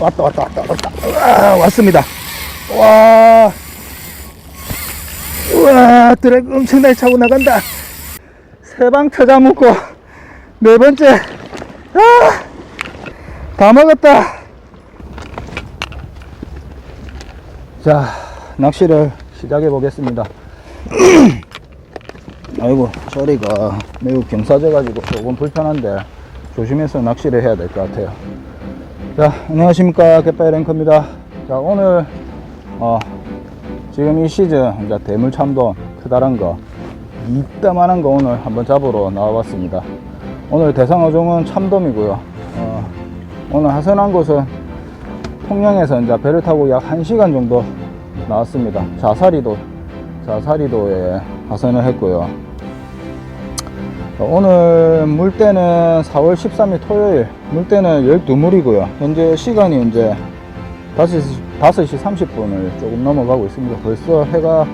왔다 왔다 왔다 왔다. 와, 왔습니다. 와. 우와 드랙 엄청나게 차고 나간다. 세 방 터자 묶고 네 번째. 아, 다 먹었다. 자 낚시를 시작해 보겠습니다. 아이고 저리가 매우 경사져 가지고 조금 불편한데 조심해서 낚시를 해야 될 것 같아요 자 안녕하십니까. 갯바이 랭크입니다. 자 오늘 어 지금 이 시즌 이제 대물 참돔 크다란 거 이따만한 거 오늘 한번 잡으러 나와봤습니다. 오늘 대상 어종은 참돔이고요. 어, 오늘 하선한 곳은 통영에서 이제 배를 타고 약 1시간 정도 나왔습니다. 자사리도 자사리도에 하선을 했고요. 어, 오늘 물때는 4월 13일 토요일 물때는 12물이고요. 현재 시간이 이제 5시, 5시 30분을 조금 넘어가고 있습니다. 벌써 해가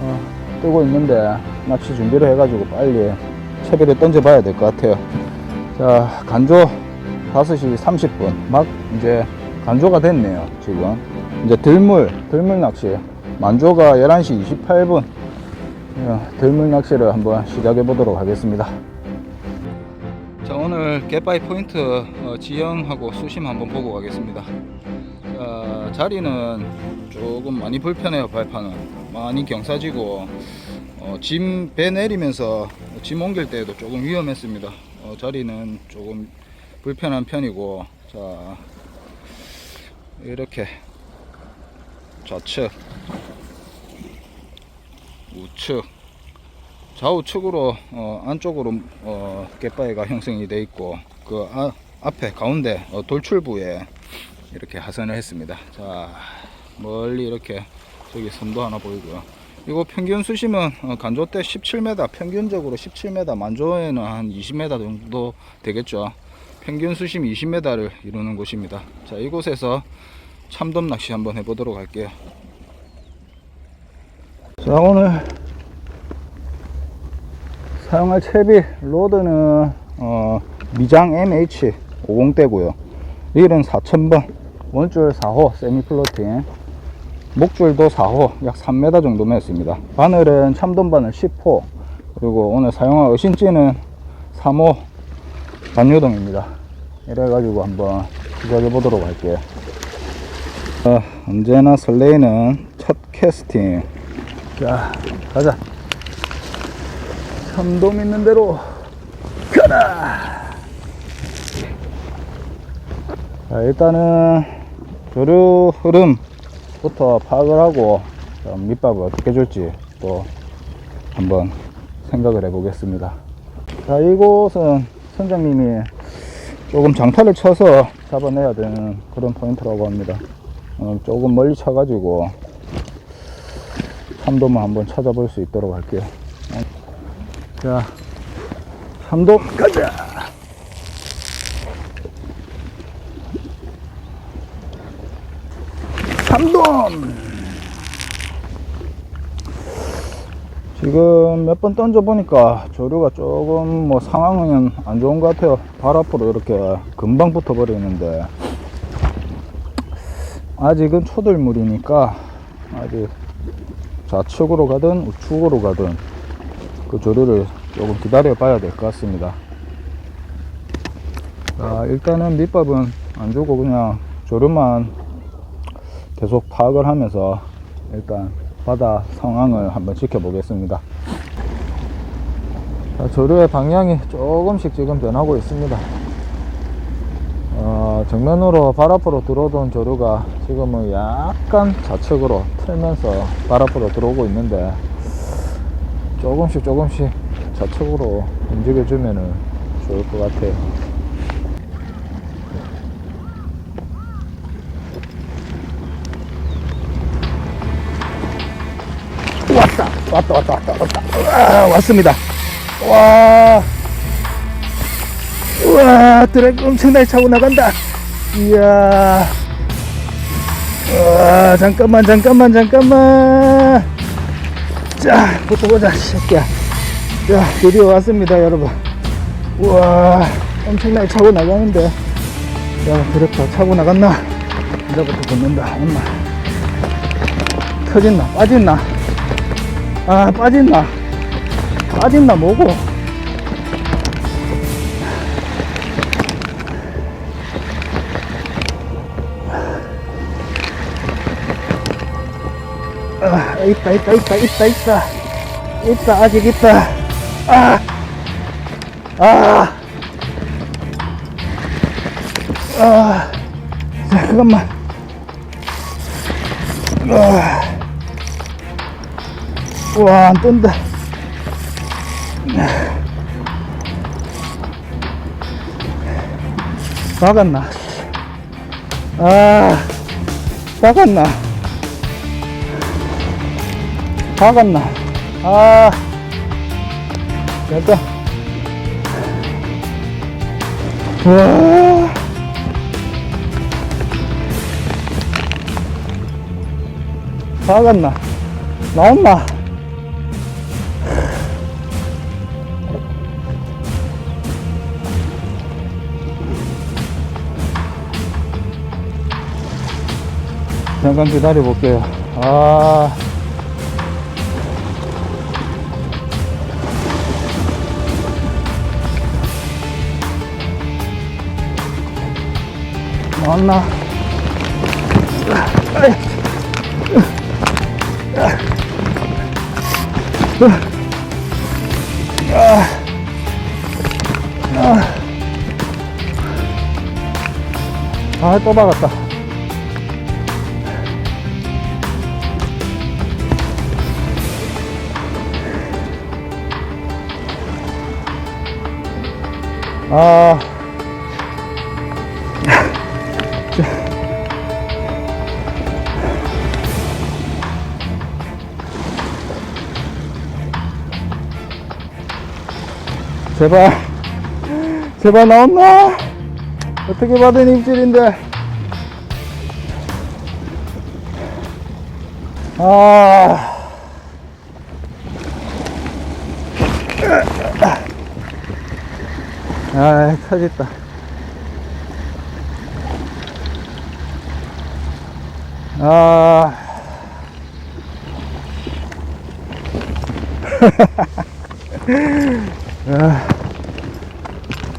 어, 뜨고 있는데 낚시 준비를 해가지고 빨리 채비를 던져 봐야 될 것 같아요. 자 간조 5시 30분. 막 이제 간조가 됐네요 지금. 이제 들물 들물 낚시. 만조가 11시 28분. 어, 들물 낚시를 한번 시작해 보도록 하겠습니다. 자 오늘 갯바이 포인트 어, 지형하고 수심 한번 보고 가겠습니다. 어, 자리는 조금 많이 불편해요 발판은 많이 경사지고 어, 짐배 내리면서 짐 옮길 때도 조금 위험했습니다. 어, 자리는 조금 불편한 편이고 자 이렇게 좌측 우측 좌우측으로 어, 안쪽으로 어, 갯바위가 형성이 되어 있고 그 아, 앞에 가운데 어, 돌출부에 이렇게 하선을 했습니다. 자 멀리 이렇게 저기 섬도 하나 보이고요. 이거 평균 수심은 어, 간조 때 17m 평균적으로 17m 만조에는 한 20m 정도 되겠죠. 평균 수심 20m를 이루는 곳입니다. 자 이곳에서 참돔 낚시 한번 해보도록 할게요 자 오늘 사용할 채비 로드는 어, 미장 MH 50대고요. 릴은 4000번 원줄 4호 세미 플로팅 목줄도 4호 약 3m 정도 였습니다. 바늘은 참돔 바늘 10호 그리고 오늘 사용할 어신찌는 3호 반유동입니다. 이래가지고 한번 시작해 보도록 할게요. 어, 언제나 설레이는 첫 캐스팅 자 가자. 참돔 있는 대로 가라! 자 일단은 조류 흐름부터 파악을 하고 자, 밑밥을 어떻게 줄지 또 한번 생각을 해 보겠습니다. 자 이곳은 선장님이 조금 장타를 쳐서 잡아내야 되는 그런 포인트라고 합니다. 어, 조금 멀리 쳐가지고 참돔을 한번 찾아볼 수 있도록 할게요. 자, 참돔 가자! 참돔! 지금 몇 번 던져 보니까 조류가 조금 뭐 상황은 안 좋은 것 같아요. 발 앞으로 이렇게 금방 붙어 버리는데 아직은 초들물이니까 아직 좌측으로 가든 우측으로 가든 그 조류를 조금 기다려 봐야 될 것 같습니다. 자, 일단은 밑밥은 안 주고 그냥 조류만 계속 파악을 하면서 일단 바다 상황을 한번 지켜보겠습니다. 자, 조류의 방향이 조금씩 지금 변하고 있습니다. 어, 정면으로 발 앞으로 들어오던 조류가 지금은 약간 좌측으로 틀면서 발 앞으로 들어오고 있는데 조금씩 조금씩 좌측으로 움직여주면 좋을 것 같아요. 왔다, 왔다, 왔다, 왔다, 왔다. 와, 왔습니다. 와. 우와 드랙 엄청나게 차고 나간다 이야 와 잠깐만 잠깐만 잠깐만 자 붙어보자 새끼야 자 드디어 왔습니다 여러분 우와 엄청나게 차고 나가는데 야, 드랩다 차고 나갔나? 이제부터 붙는다. 엄마. 터진나? 빠진나? 아, 빠진나? 빠진나? 뭐고? 있다, 있다, 있다, 있다, 있다. 있다, 아직 있다. 아! 아! 아! 자, 그것만. 아. 와, 안 뜬다. 박았나? 아, 박았나? 박았나? 아, 됐다. 와. 박았나? 나왔나? 잠깐 기다려 볼게요. 아. 나왔나? 아이. 아, 또 박았다. 아. 제발, 제발 나온나? 어떻게 받은 입질인데? 아. 아, 터졌다. 아. 아.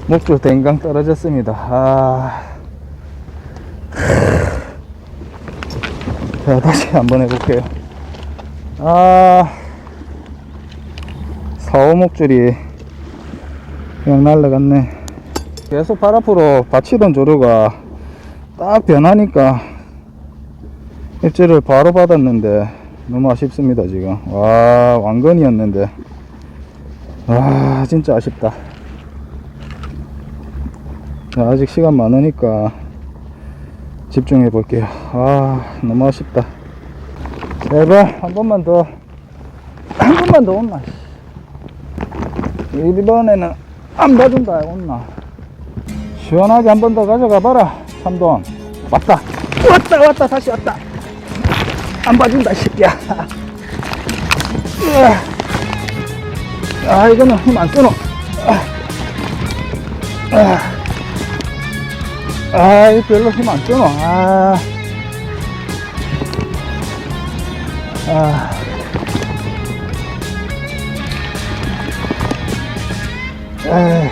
목줄 댕강 떨어졌습니다. 아. 자, 다시 한번 해볼게요. 아. 사오 목줄이 그냥 날라갔네. 계속 발 앞으로 받치던 조류가 딱 변하니까 입질을 바로 받았는데 너무 아쉽습니다, 지금. 와, 왕건이었는데. 아, 진짜 아쉽다. 자, 아직 시간 많으니까 집중해 볼게요. 아, 너무 아쉽다. 제발, 한 번만 더, 한 번만 더 온나. 씨. 이번에는 안 봐준다, 온나. 시원하게 한 번 더 가져가 봐라, 삼돈. 왔다. 왔다, 왔다, 다시 왔다. 안 봐준다, 이 새끼야. 으아. 아, 이거는 힘안 쓰노. 아. 아. 아, 이 별로 힘안 쓰노. 아. 아. 에이.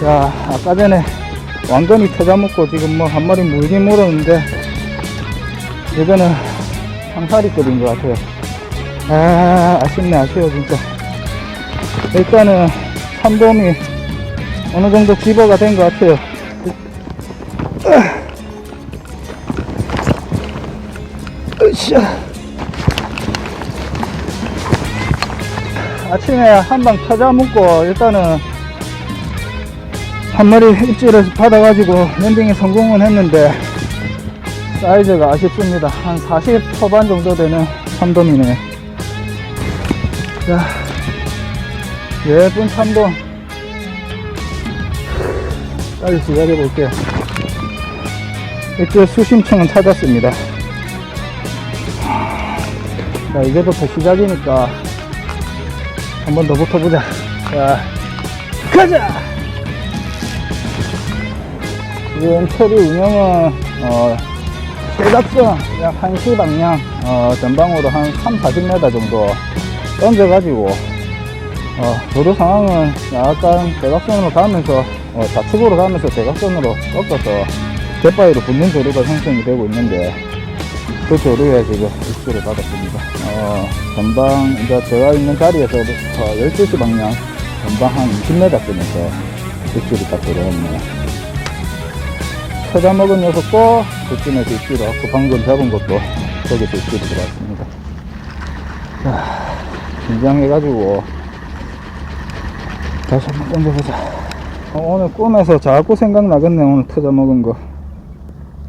자, 아까 전에 왕건이 터져먹고 지금 뭐 한 마리 물긴 물었는데, 이거는 상사리급인 것 같아요. 아, 아쉽네, 아쉬워, 진짜. 일단은 참돔이 어느 정도 기버가 된 것 같아요. 으쌰. 아침에 한 방 찾아 먹고 일단은 한 마리 입질을 받아가지고 랜딩에 성공은 했는데 사이즈가 아쉽습니다. 한 40 초반 정도 되는 참돔이네. 자, 예쁜 참돔. 빨리 시작해 볼게요. 입질 수심층은 찾았습니다. 자, 이제부터 시작이니까 한 번 더 붙어보자. 자, 가자! 지금 처리 운영은, 어, 대각선 약 1시 방향, 어, 전방으로 한 3, 40m 정도 던져가지고, 어, 도로 상황은 약간 대각선으로 가면서, 어, 좌측으로 가면서 대각선으로 꺾어서 갯바위로 붙는 조류가 형성이 되고 있는데, 그 조류에 지금 입수를 받았습니다. 어, 전방, 이제 제가 있는 자리에서 12시 방향, 전방 한 20m쯤에서 입수를 딱 들어왔네요. 찾아 먹은 녀석도 그쯤에서 입수를 하고, 방금 잡은 것도 거기서 입수를 들어왔습니다. 자, 긴장해가지고, 다시 한번 던져보자. 어, 오늘 꿈에서 자꾸 생각나겠네, 오늘 터져 먹은 거.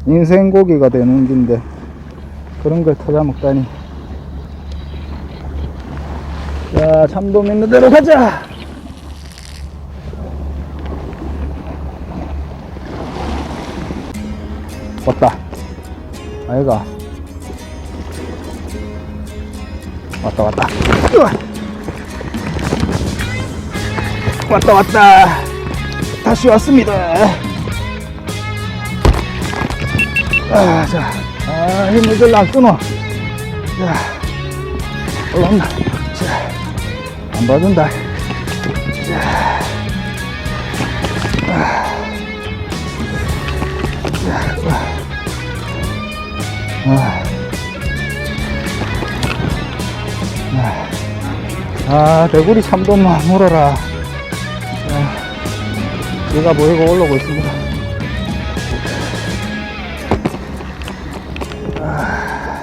인생 고기가 되는 긴데, 그런 걸 터져 먹다니. 자, 참돔 있는 대로 가자! 왔다. 아이가. 왔다, 왔다. 으아! 왔다, 왔다. 다시 왔습니다. 아, 자. 아, 힘을 별로 안 끊어. 자. 올라온다. 자. 안 봐준다. 자. 아. 자, 아. 아. 아, 아, 대구리 참돔만 물어라. 아, 얘가 보이고 올라오고 있습니다. 아,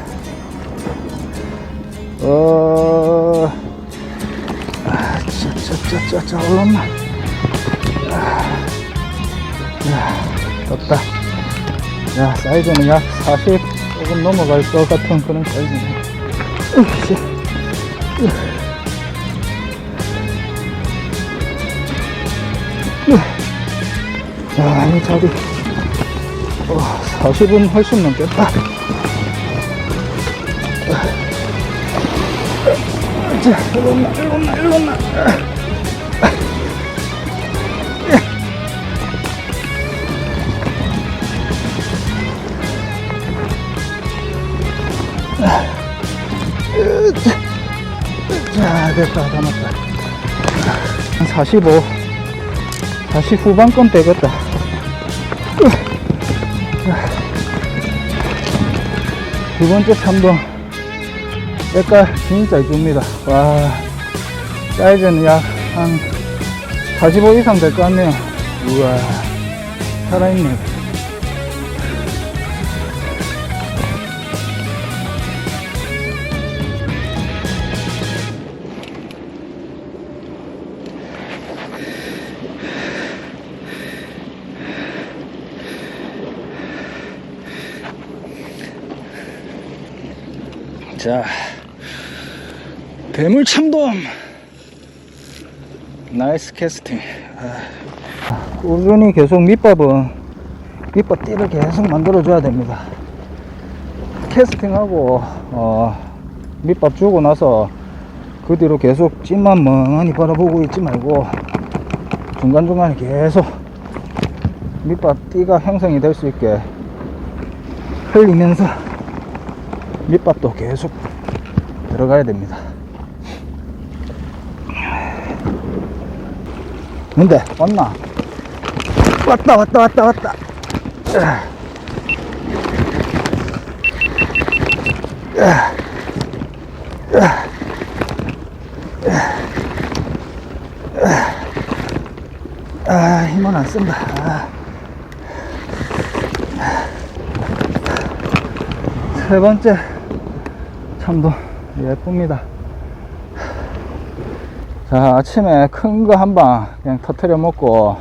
어, 아, 짜, 짜, 짜, 짜, 짜, 올라온나. 아, 야, 떴다. 야, 사이즈는 약 40 조금 넘어갈 것 같은 그런 사이즈네. 으쌰. 야, 이 자리. 어, 40은 훨씬 넘겠다. 자, 일로나, 일로나, 일로나. 자, 됐다, 담았다. 45. 다시 후반권 빼겠다 두 번째 참동. 약간 진짜 이쁩니다. 와, 사이즈는 약 한 45 이상 될 것 같네요. 우와, 살아있네요. 자, 대물 참돔. 나이스 캐스팅. 아, 꾸준히 계속 밑밥은 밑밥 띠를 계속 만들어 줘야 됩니다. 캐스팅하고 어, 밑밥 주고 나서 그 뒤로 계속 찐만 멍하니 바라보고 있지 말고 중간중간에 계속 밑밥 띠가 형성이 될 수 있게 흘리면서 밑밥도 계속 들어가야 됩니다. 근데 왔나? 왔다 왔다 왔다 왔다. 아 힘은 안 쓴다. 아. 세 번째 참도 예쁩니다. 자, 아침에 큰 거 한 방 그냥 터트려 먹고,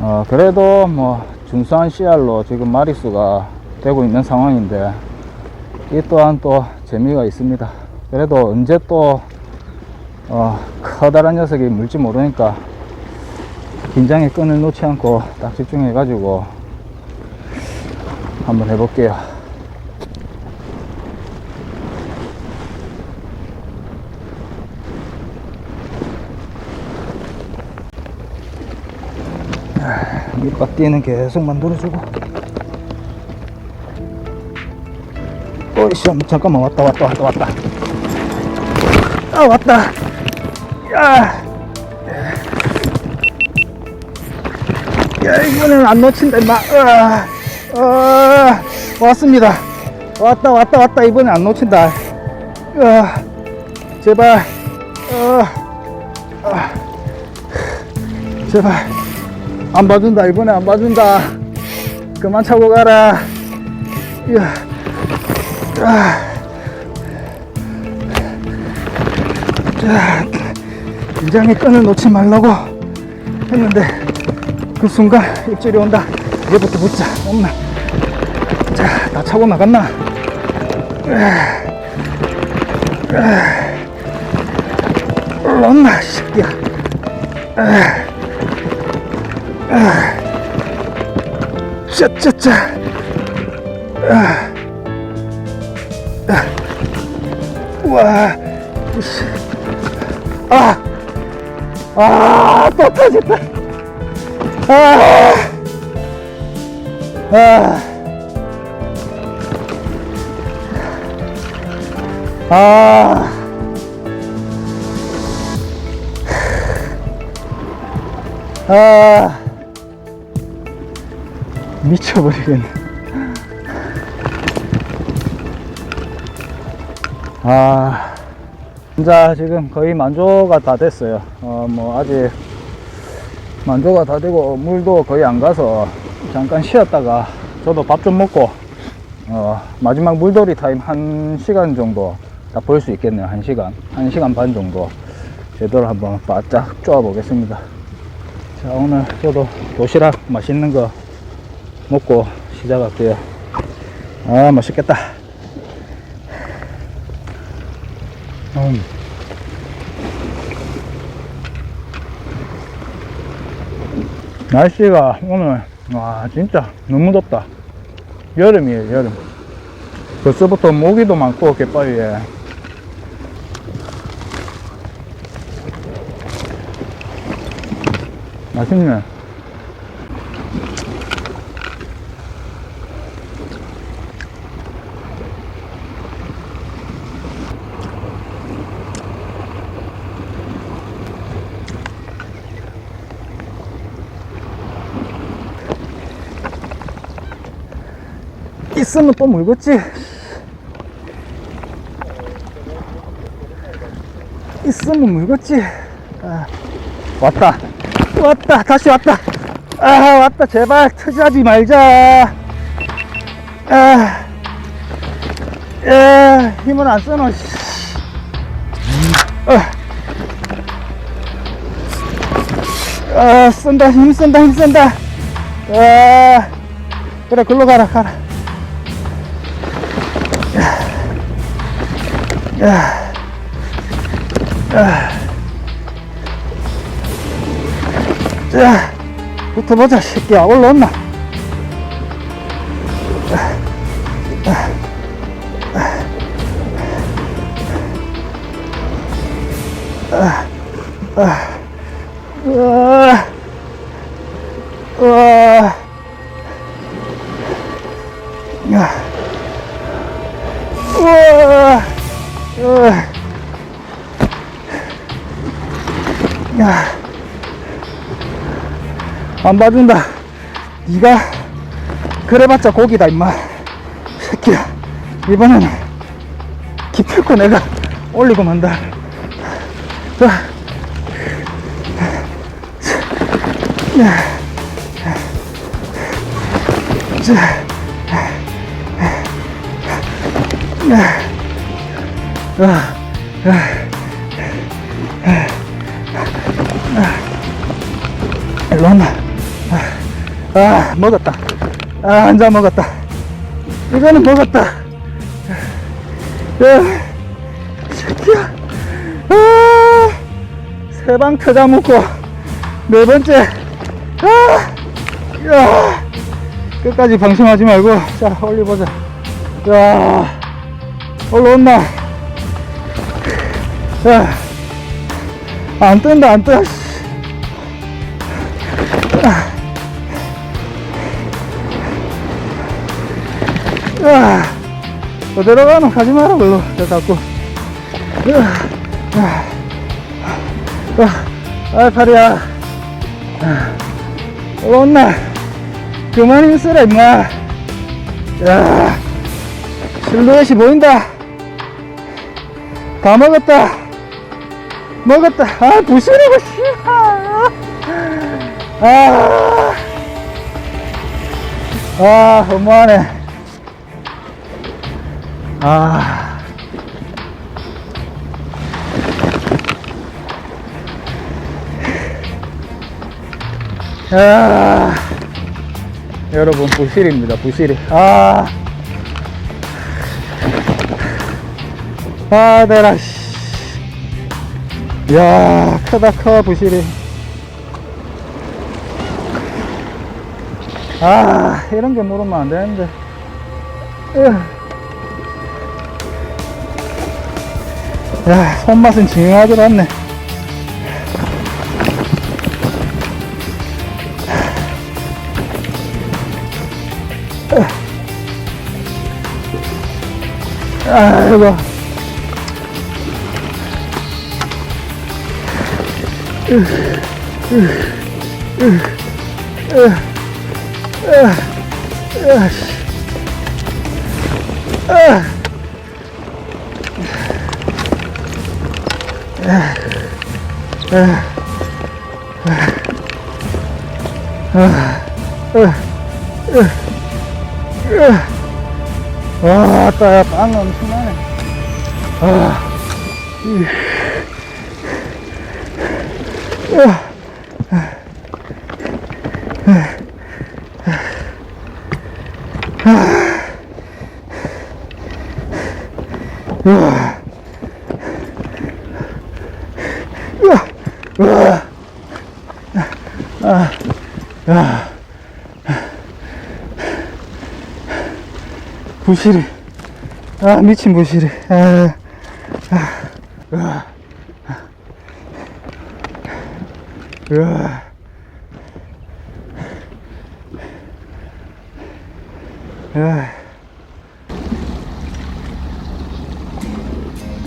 어, 그래도 뭐, 준수한 씨알로 지금 마리수가 되고 있는 상황인데, 이 또한 또 재미가 있습니다. 그래도 언제 또, 어, 커다란 녀석이 물지 모르니까, 긴장의 끈을 놓지 않고 딱 집중해 가지고, 한번 해볼게요. 밑바퀴는 계속 만들어주고. 어이씨, 잠깐만, 왔다, 왔다, 왔다, 왔다. 아, 왔다. 야. 야, 이거는 안 놓친다, 임마. 아, 아, 왔습니다. 왔다, 왔다, 왔다. 이번엔 안 놓친다. 아, 제발. 아, 아, 제발. 안 봐준다. 이번에 안 봐준다. 그만 차고 가라. 이야. 아. 자, 긴장의 끈을 놓지 말라고 했는데 그 순간 입질이 온다. 얘부터 붙자. 엄마. 자, 다 차고 나갔나? 올라온나, 이 새끼야. 짜짜짜. 와, 이씨. 아, 아, 또 터졌다. 아, 아, 아, 아, 미쳐버리겠네. 아, 진짜 지금 거의 만조가 다 됐어요. 어, 뭐, 아직 만조가 다 되고, 물도 거의 안 가서 잠깐 쉬었다가 저도 밥 좀 먹고, 어, 마지막 물놀이 타임 한 시간 정도 다 볼 수 있겠네요. 한 시간. 한 시간 반 정도. 제대로 한번 바짝 쪼아 보겠습니다. 자, 오늘 저도 도시락 맛있는 거 먹고 시작할게요. 아, 맛있겠다. 음. 날씨가 오늘 와 진짜 너무 덥다 여름이에요 여름 벌써부터 모기도 많고 갯바위에 맛있네 있으면 또 물겠지? 있으면 물겠지? 아, 왔다. 왔다. 다시 왔다. 아 왔다. 제발 터지하지 말자. 아, 야, 힘을 안 씨. 아, 아 쓴다. 힘 쓴다. 힘 쓴다. 아, 그래 글로 가라 가라 야. 야. 자, 붙어보자, 새끼야. 올라왔나? 야. 안 봐준다. 네가 그래봤자 고기다 임마. 새끼야. 이번에는 기필코 내가 올리고 만다. 자. 야. 자. 야. 아. 일 로 왔나? 아, 아, 먹었다. 아, 한잔 먹었다. 이거는 먹었다. 야, 새끼야. 아, 세방 터자 먹고, 네 번째. 아, 야, 끝까지 방심하지 말고, 자, 올려보자. 야, 올라온나? 야, 안 뜬다, 안 떠. 또 들어가는 가지 마라, 별로. 저 자꾸. 아, 팔이야. 온나. 그만 힘쓰라, 임마. 야, 실루엣이 보인다. 다 먹었다. 먹었다. 아, 부시라고, 씨발. 아. 아, 너무하네. 아. 아. 여러분, 부실입니다, 부실이. 아. 아, 내라, 씨. 야, 크다, 커, 부실이. 아, 이런 게 물으면 안 되는데. 으. 야, 손맛은 징하지 않네. 아이고. 와, 따야 빵 엄청나네. 아, 이. 으아. 으아. 으아. 으아. 아. 아. 부실이. 아, 미친 부실이. 아. 아. 으아. 으아. 으아.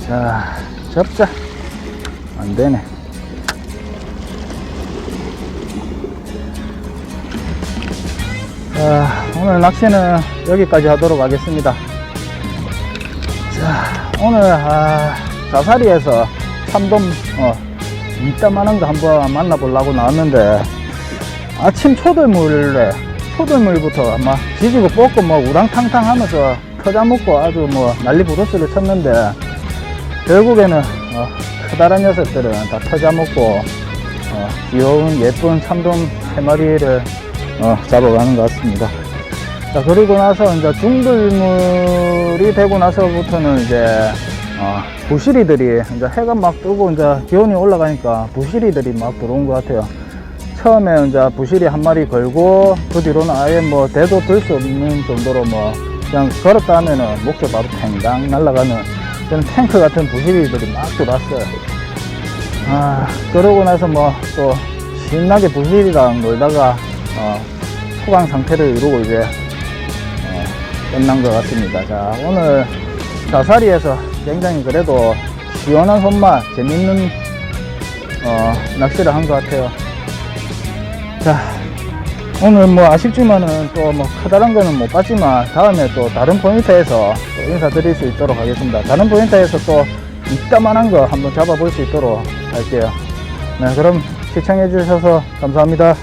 자, 접자. 안 되네. 자, 오늘 낚시는 여기까지 하도록 하겠습니다. 자, 오늘, 아, 자사리에서 참돔, 어, 이따만한 거 한번 만나보려고 나왔는데, 아침 초들물에, 초들물부터 아마 지지고 뽑고 뭐 우랑탕탕 하면서 터자먹고 아주 뭐 난리 부르스를 쳤는데, 결국에는, 어, 커다란 녀석들은 다 터자먹고, 어, 귀여운 예쁜 참돔 세 마리를 어, 잡아가는 것 같습니다. 자, 그리고 나서 이제 중들물이 되고 나서부터는 이제, 어, 부시리들이 이제 해가 막 뜨고 이제 기온이 올라가니까 부시리들이 막 들어온 것 같아요. 처음에 이제 부시리 한 마리 걸고 그 뒤로는 아예 뭐 대도 들 수 없는 정도로 뭐 그냥 걸었다 하면은 목표 바로 탱당 날아가는 그런 탱크 같은 부시리들이 막 들어왔어요. 아, 그러고 나서 뭐 또 신나게 부실이랑 놀다가 어, 소강 상태를 이루고 이제 어, 끝난 것 같습니다. 자, 오늘 자사리에서 굉장히 그래도 시원한 손맛, 재밌는 어, 낚시를 한 것 같아요. 자, 오늘 뭐 아쉽지만은 또 뭐 커다란 거는 못 봤지만 다음에 또 다른 포인트에서 또 인사드릴 수 있도록 하겠습니다. 다른 포인트에서 또 이따만한 거 한번 잡아볼 수 있도록 할게요. 네, 그럼 시청해 주셔서 감사합니다.